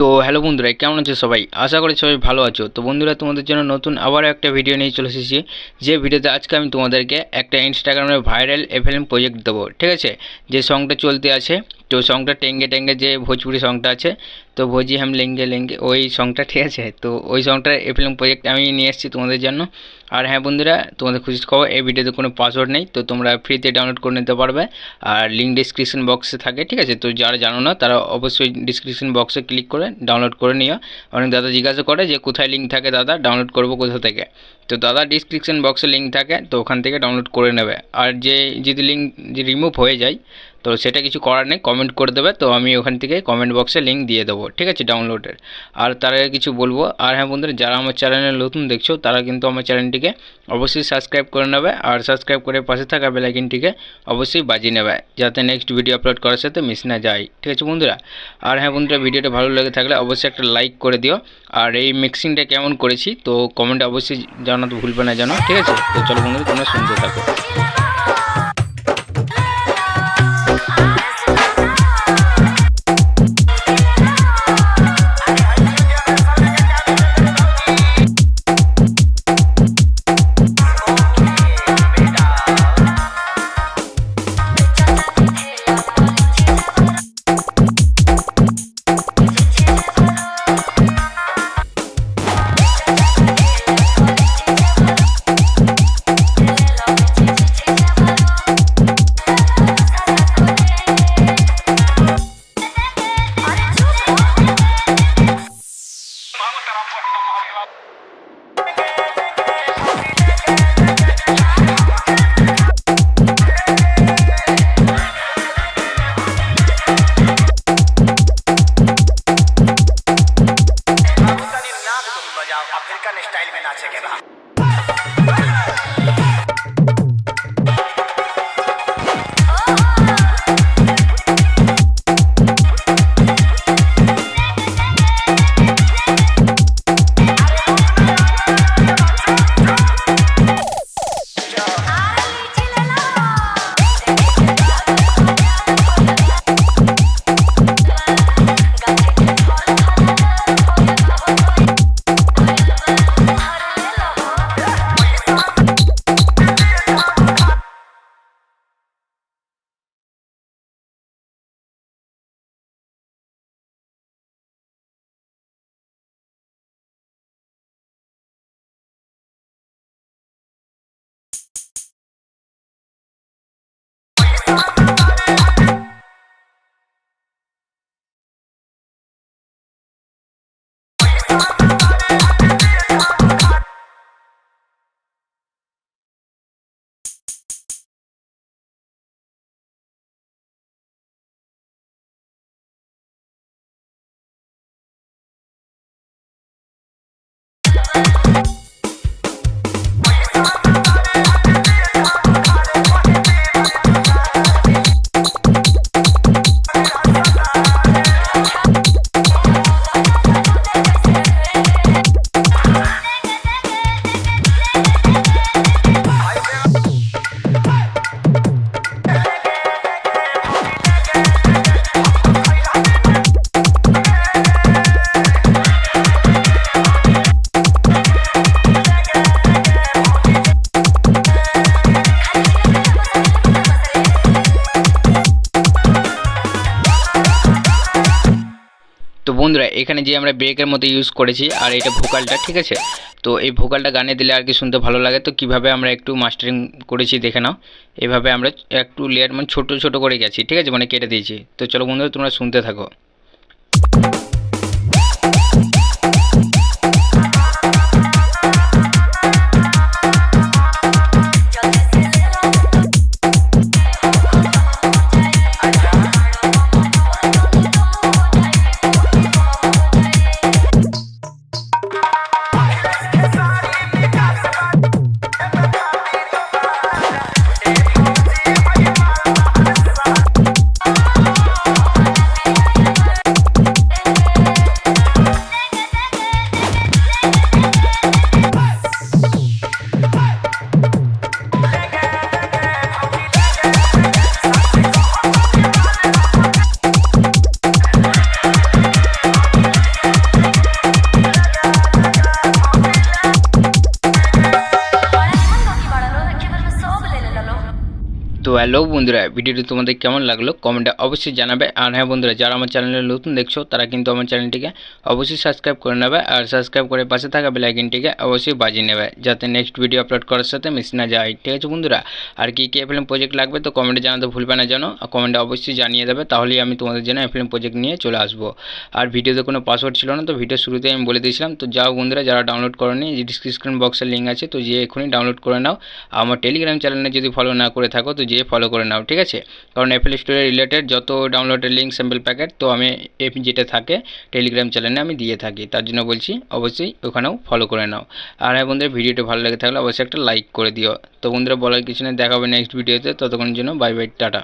তো হ্যালো বন্ধুরা, কেমন আছো সবাই? আশা করি সবাই ভালো আছো। তো বন্ধুরা, তোমাদের জন্য নতুন আবারও একটা ভিডিও নিয়ে চলে এসেছি। যে ভিডিওতে আজকে আমি তোমাদেরকে একটা ইনস্টাগ্রামে ভাইরাল এফএলএম প্রজেক্ট দেবো, ঠিক আছে? যে সংটা চলতে আছে তো সংটা টেঙ্গে টেঙ্গে যে ভোজপুরি সংটা আছে, তো ভোজি হাম লেঙ্গে লেঙ্গে, ওই সংটা ঠিক আছে। তো ওই সংটার এফএলএম প্রজেক্ট আমি নিয়ে এসেছি তোমাদের জন্য। আর হ্যাঁ বন্ধুরা, তোমাদের খুশি খবর এই ভিডিওতে কোনো পাসওয়ার্ড নেই, তো তোমরা ফ্রিতে ডাউনলোড করে নিতে পারবে। আর লিঙ্ক ডিসক্রিপশন বক্সে থাকে, ঠিক আছে? তো যারা জানো না, তারা অবশ্যই ডিসক্রিপশন বক্সে ক্লিক করে ডাউনলোড করে নিও। অনেক দাদা জিজ্ঞাসা করে যে, কোথায় লিঙ্ক থাকে দাদা? ডাউনলোড করব কোথা থেকে? তো দাদা ডিসক্রিপশন বক্সে লিঙ্ক থাকে, তো ওখান থেকে ডাউনলোড করে নেবে। আর যে, যদি লিঙ্ক রিমুভ হয়ে যায় তো সেটা কিছু করার নেই কমেন্ট করে দেবে, তো আমি ওখান থেকে কমেন্ট বক্সে লিঙ্ক দিয়ে দেবো, ঠিক আছে ডাউনলোডের আর তার আগে কিছু বলব, আর হ্যাঁ বন্ধুরা, যারা আমার চ্যানেলে নতুন দেখছ, তারা কিন্তু আমার চ্যানেলটিকে অবশ্যই সাবস্ক্রাইব করে নেবে, আর সাবস্ক্রাইব করে পাশে থাকা বেলাইকিনটিকে অবশ্যই বাজিয়ে নেবে, যাতে নেক্সট ভিডিও আপলোড করার সাথে মিস না যায়, ঠিক আছে বন্ধুরা? আর হ্যাঁ বন্ধুরা ভিডিওটা ভালো লেগে থাকলে অবশ্যই একটা লাইক করে দিও, আর এই মিক্সিংটা কেমন করেছি, তো কমেন্টে অবশ্যই জানাতে ভুলবে না জানো ঠিক আছে? তো চলো বন্ধুরা, তোমরা শুনতে থাকো। अफ्रीकन स्टाइल में नाचे के बा বন্ধুরা, এখানে যে আমরা ব্রেকের মতো ইউজ করেছি, আর এটা ভোকালটা, ঠিক আছে? তো এই ভোকালটা গানে দিলে আর কি শুনতে ভালো লাগে। তো কীভাবে আমরা একটু মাস্টারিং করেছি দেখে নাও। এভাবে আমরা একটু লেয়ার মানে ছোটো ছোটো করে গেছি, ঠিক আছে? মানে কেটে দিয়েছি। তো চলো বন্ধুরা, তোমরা শুনতে থাকো। হ্যালো বন্ধুরা, ভিডিওটি তোমাদের কেমন লাগল কমেন্টে অবশ্যই জানাবে। আর হ্যাঁ বন্ধুরা, যারা আমার চ্যানেলে নতুন দেখছ, তারা কিন্তু আমার চ্যানেলটিকে অবশ্যই সাবস্ক্রাইব করে নেবে। আর সাবস্ক্রাইব করে পাশে থাকা বেলাইকিনটিকে অবশ্যই বাজিয়ে নেবে, যাতে নেক্সট ভিডিও আপলোড করার সাথে মিস না যায়। ঠিক আছে বন্ধুরা, আর কী কি এফএলএম প্রজেক্ট লাগবে তো কমেন্টে জানাতে ভুলবে না জানো? কমেন্টে অবশ্যই জানিয়ে দেবে, তাহলেই আমি তোমাদের জন্য এফএলএম প্রজেক্ট নিয়ে চলে আসব। আর ভিডিওতে কোনো পাসওয়ার্ড ছিল না, তো ভিডিও শুরুতে আমি বলে দিয়েছিলাম। তো যাও বন্ধুরা, যারা ডাউনলোড করেনি যে ডিসক্রিপশন বক্সের লিঙ্ক আছে, তো যে এখনই ডাউনলোড করে নাও। আমার টেলিগ্রাম চ্যানেলে যদি ফলো না করে থাকো, তো যেয়ে ফলো করে নাও, ঠিক আছে? কারণ অ্যাপেল স্টোরে রিলেটেড যত ডাউনলোডের লিঙ্ক স্যাম্পল প্যাকেট তো আমি এপ যেটা থাকে টেলিগ্রাম চ্যানেলে আমি দিয়ে থাকি। তার জন্য বলছি, অবশ্যই ওখানেও ফলো করে নাও। আর হ্যাঁ বন্ধুরা, ভিডিওটা ভালো লাগে থাকলে অবশ্যই একটা লাইক করে দিও। তো বন্ধুরা, বলার কিছু নেই দেখাবে নেক্সট ভিডিওতে ততক্ষণের জন্য বাই বাই টাটা।